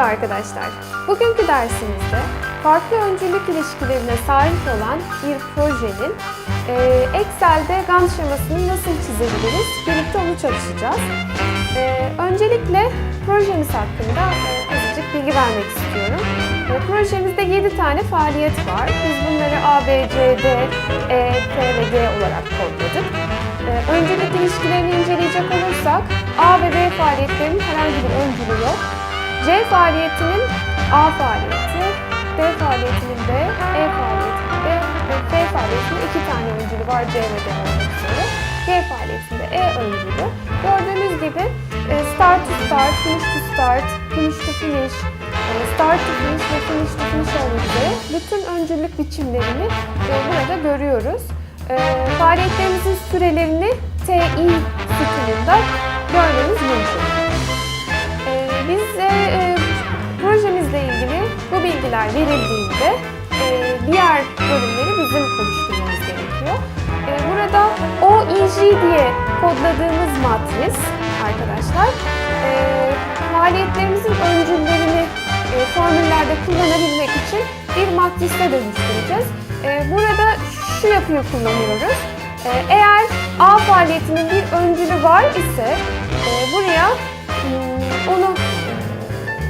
Merhaba arkadaşlar. Bugünkü dersimizde farklı öncülük ilişkilerine sahip olan bir projenin e, Excel'de Gantt şemasını nasıl çizebiliriz? Birlikte onu çalışacağız. E, öncelikle projemiz hakkında e, azıcık bilgi vermek istiyorum. E, projemizde 7 tane faaliyet var. Biz bunları A, B, C, D, E, F ve G olarak kodladık. E, öncelik ilişkilerini inceleyecek olursak A ve B faaliyetlerinin herhangi bir öncülü yok. C faaliyetinin A faaliyeti, D faaliyetinin B, E faaliyetinin B ve F faaliyetinin iki tane öncülü var C ve D olmak üzere. G faaliyetinde E öncülü. Gördüğünüz gibi e, start to start, finish to start, finish to finish, e, start to finish ve finish to finish olmak bütün öncülük biçimlerini e, burada görüyoruz. Faaliyetlerimizin sürelerini TI sütununda görmeniz mümkün. Biz e, e, projemizle ilgili bu bilgiler verildiğinde e, diğer bölümleri bizim oluşturmamız gerekiyor. E, Burada OEG diye kodladığımız matris arkadaşlar e, faaliyetlerimizin öncüllerini e, formüllerde kullanabilmek için bir matrise dönüştüreceğiz. E, Burada şu yapıyı kullanıyoruz. E, Eğer A faaliyetinin bir öncülü var ise e, buraya onu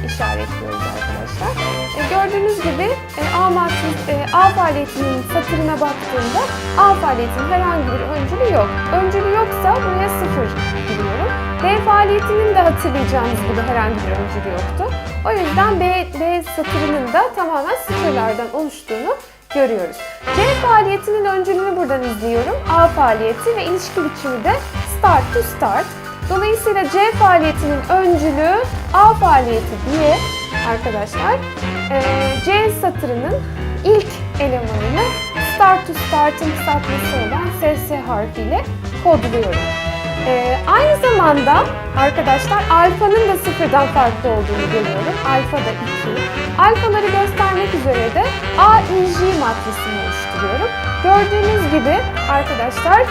işaretliyoruz arkadaşlar. E, gördüğünüz gibi e, A matris, e, A faaliyetinin satırına baktığımda A faaliyetinin herhangi bir öncülü yok. Öncülü yoksa buraya sıfır giriyorum. B faaliyetinin de hatırlayacağınız gibi herhangi bir öncülü yoktu. O yüzden B, B satırının da tamamen sıfırlardan oluştuğunu görüyoruz. C faaliyetinin öncülünü buradan izliyorum. A faaliyeti ve ilişki biçimi de start to start. Dolayısıyla C faaliyetinin öncülü A faaliyeti diye arkadaşlar eee, C satırının ilk elemanını start to start'ın kısaltması olan SS harfiyle kodluyorum. Eee, aynı zamanda arkadaşlar alfanın da sıfırdan farklı olduğunu görüyorum. Alfa da 2. Alfaları göstermek üzere de AIJ matrisini oluşturuyorum. Gördüğünüz gibi arkadaşlar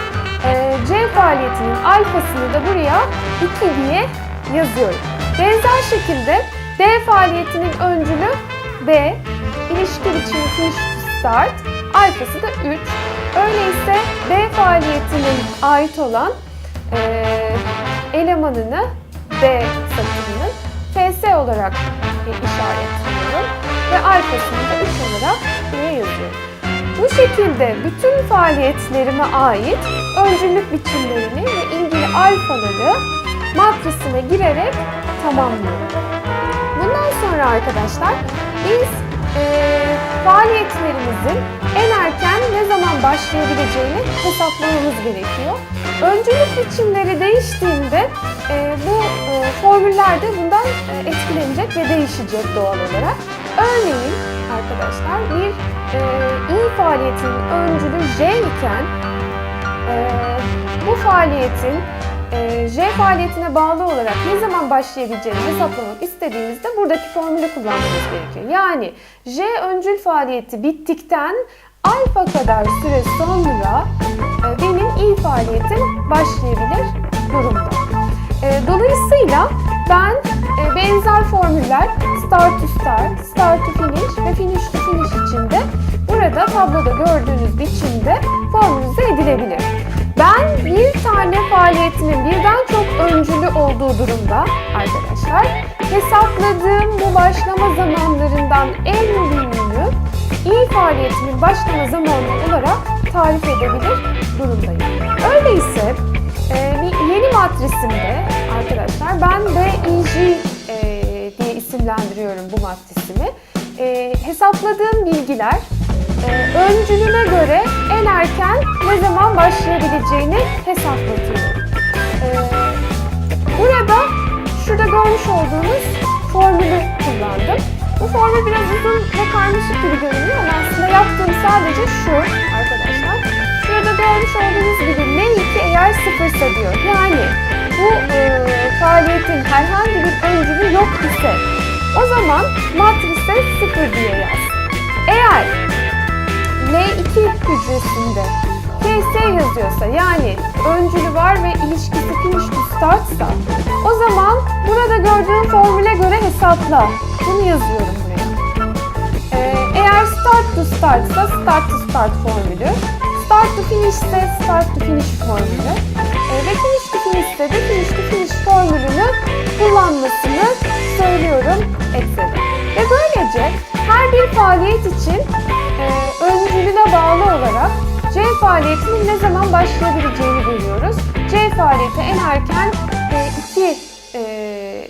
e, C faaliyetinin alfasını da buraya 2 diye yazıyorum. Benzer şekilde D faaliyetinin öncülü B, ilişki biçimi finish start, alfası da 3. Öyleyse B faaliyetinin ait olan e, elemanını B satırının FS olarak e, işaretliyorum ve alfasını da 3 olarak buraya yazıyorum. Bu şekilde bütün faaliyetlerime ait öncülük biçimlerini ve ilgili alfaları matrisine girerek tamamlıyorum. Bundan sonra arkadaşlar biz eee, faaliyetlerimizin en erken ne zaman başlayabileceğini hesaplamamız gerekiyor. Öncülük biçimleri değiştiğinde eee, bu eee, formüller de bundan eee, etkilenecek ve değişecek doğal olarak. Örneğin arkadaşlar bir eee i faaliyetinin öncülü J iken eee, bu faaliyetin eee, J faaliyetine bağlı olarak ne zaman başlayabileceğini hesaplamak istediğimizde buradaki formülü kullanmamız gerekiyor. Yani J öncül faaliyeti bittikten alfa kadar süre sonra eee, benim i faaliyetim başlayabilir durumda. Eee, dolayısıyla ben eee, benzer formüller start to start, start to finish ve finish to finish için de burada tabloda gördüğünüz biçimde formülize edilebilir. Ben bir tane faaliyetimin birden çok öncülü olduğu durumda arkadaşlar hesapladığım bu başlama zamanlarından en büyüğünü iyi faaliyetimin başlama zamanı olarak tarif edebilir durumdayım. Öyleyse bir yeni matrisimde arkadaşlar ben BIJ e, diye isimlendiriyorum bu matrisimi. E, hesapladığım bilgiler e, öncülüne göre en erken ne zaman başlayabileceğini hesaplatıyorum. E, burada şurada görmüş olduğunuz formülü kullandım. Bu formül biraz uzun ve karmaşık gibi görünüyor ama aslında yaptığım sadece şu arkadaşlar. Görmüş olduğunuz gibi L2 eğer sıfırsa diyor. Yani bu e, faaliyetin herhangi bir öncülü yok ise o zaman matrise sıfır diye yaz. Eğer L2 hücresinde KS yazı yazıyorsa yani öncülü var ve ilişkisi finish to startsa o zaman burada gördüğün formüle göre hesapla. Bunu yazıyorum buraya. Ee, eğer start to start ise start to start formülü, start to finish ise start to finish formülü ee, ve finish to finish ise de finish to finish formülünü kullanmasını söylüyorum Excel'e. Ve böylece her bir faaliyet için e, öncülüne bağlı olarak C faaliyetinin ne zaman başlayabileceğini görüyoruz. C faaliyeti en erken 2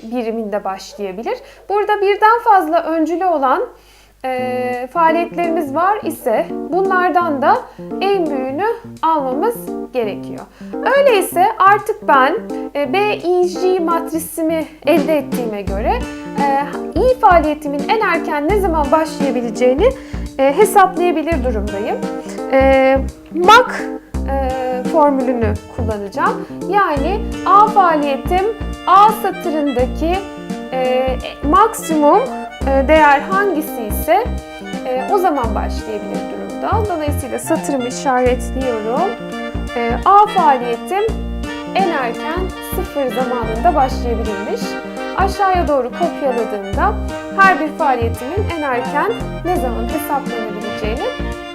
biriminde başlayabilir. Burada birden fazla öncülü olan e, faaliyetlerimiz var ise bunlardan da en büyüğünü almamız gerekiyor. Öyleyse artık ben e, BIJ matrisimi elde ettiğime göre e, iyi faaliyetimin en erken ne zaman başlayabileceğini e, hesaplayabilir durumdayım. E, MAC e, formülünü kullanacağım. Yani A faaliyetim A satırındaki e, maksimum e, değer hangisi ise e, o zaman başlayabilir durumda. Dolayısıyla satırımı işaretliyorum. E, A faaliyetim en erken sıfır zamanında başlayabilirmiş. Aşağıya doğru kopyaladığımda her bir faaliyetimin en erken ne zaman hesaplanabileceğini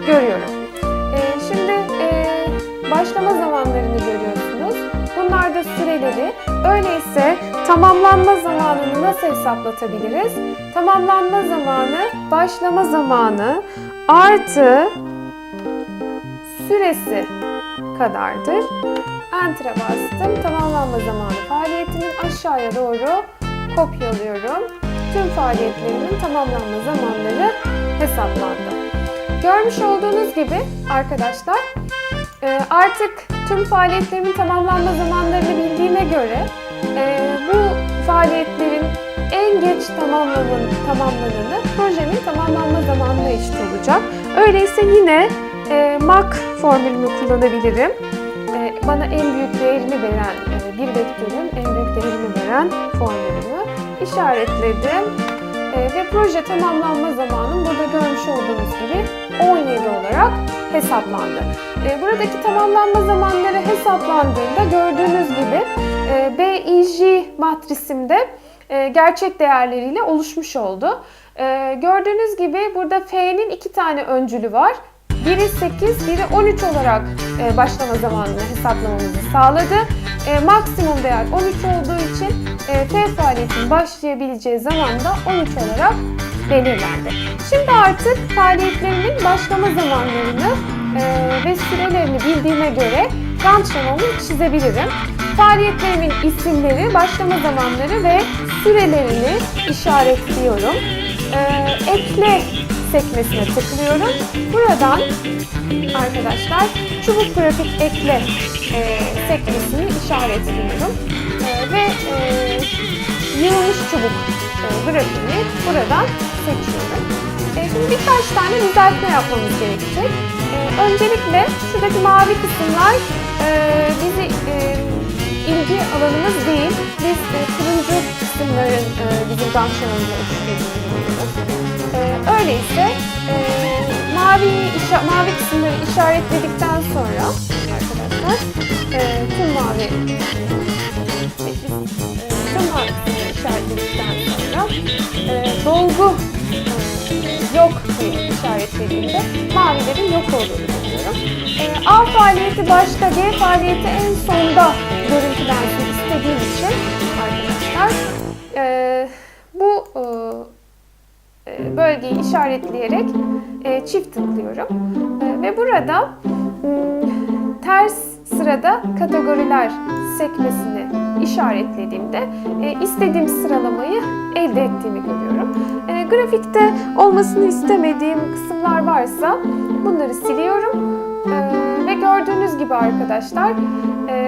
görüyorum. E, şimdi başlama zamanlarını görüyorsunuz. Bunlar da süreleri. Öyleyse tamamlanma zamanını nasıl hesaplatabiliriz? Tamamlanma zamanı başlama zamanı artı süresi kadardır. Enter'a bastım. Tamamlanma zamanı faaliyetimin aşağıya doğru kopyalıyorum. Tüm faaliyetlerimin tamamlanma zamanları hesaplandı. Görmüş olduğunuz gibi arkadaşlar e, artık tüm faaliyetlerimin tamamlanma zamanlarını bildiğime göre e, bu faaliyetlerin en geç tamamlanan, tamamlananı projenin tamamlanma zamanına eşit olacak. Öyleyse yine e, MAC formülünü kullanabilirim. E, bana en büyük değerini veren, e, bir vektörün en büyük değerini veren formülünü işaretledim. E, ve proje tamamlanma zamanım burada görmüş olduğunuz gibi 17 olarak hesaplandı. E, buradaki tamamlanma zamanları hesaplandığında gördüğünüz gibi e, BIJ matrisimde e, gerçek değerleriyle oluşmuş oldu. E, gördüğünüz gibi burada F'nin iki tane öncülü var. Biri 8, biri 13 olarak başlama zamanını hesaplamamızı sağladı. Maksimum değer 13 olduğu için F faaliyetinin başlayabileceği zaman da 13 olarak belirlendi. Şimdi artık faaliyetlerimin başlama zamanlarını e, ve sürelerini bildiğime göre Gantt şeması çizebilirim. Faaliyetlerimin isimleri, başlama zamanları ve sürelerini işaretliyorum. E, ekle sekmesine tıklıyorum. Buradan arkadaşlar çubuk grafik ekle e, sekmesini işaretliyorum. E, ve e, yığılmış çubuk e, grafiğini buradan seçiyorum. E, şimdi birkaç tane düzeltme yapmamız gerekecek. E, öncelikle şuradaki mavi kısımlar e, bizi ilgi alanımız değil. Biz turuncu kısımların bizim oluşturduğumuz e, Öyleyse mavi, mavi kısımları işaretledikten sonra arkadaşlar tüm mavi tüm mavi kısımları işaretledikten sonra dolgu e, diye işaretlediğimde mavilerin yok olduğunu görüyorum. E, A faaliyeti başta, G faaliyeti en sonda görüntülensin istediğim için arkadaşlar e, bu e, bölgeyi işaretleyerek e, çift tıklıyorum. E, ve burada ters sırada kategoriler sekmesini işaretlediğimde istediğim sıralamayı elde ettiğimi görüyorum. Grafikte olmasını istemediğim kısımlar varsa bunları siliyorum. Ve gördüğünüz gibi arkadaşlar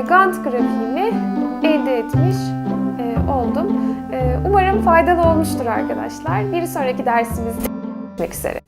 Gantt grafiğimi elde etmiş oldum. Umarım faydalı olmuştur arkadaşlar. Bir sonraki dersimizde görüşmek üzere.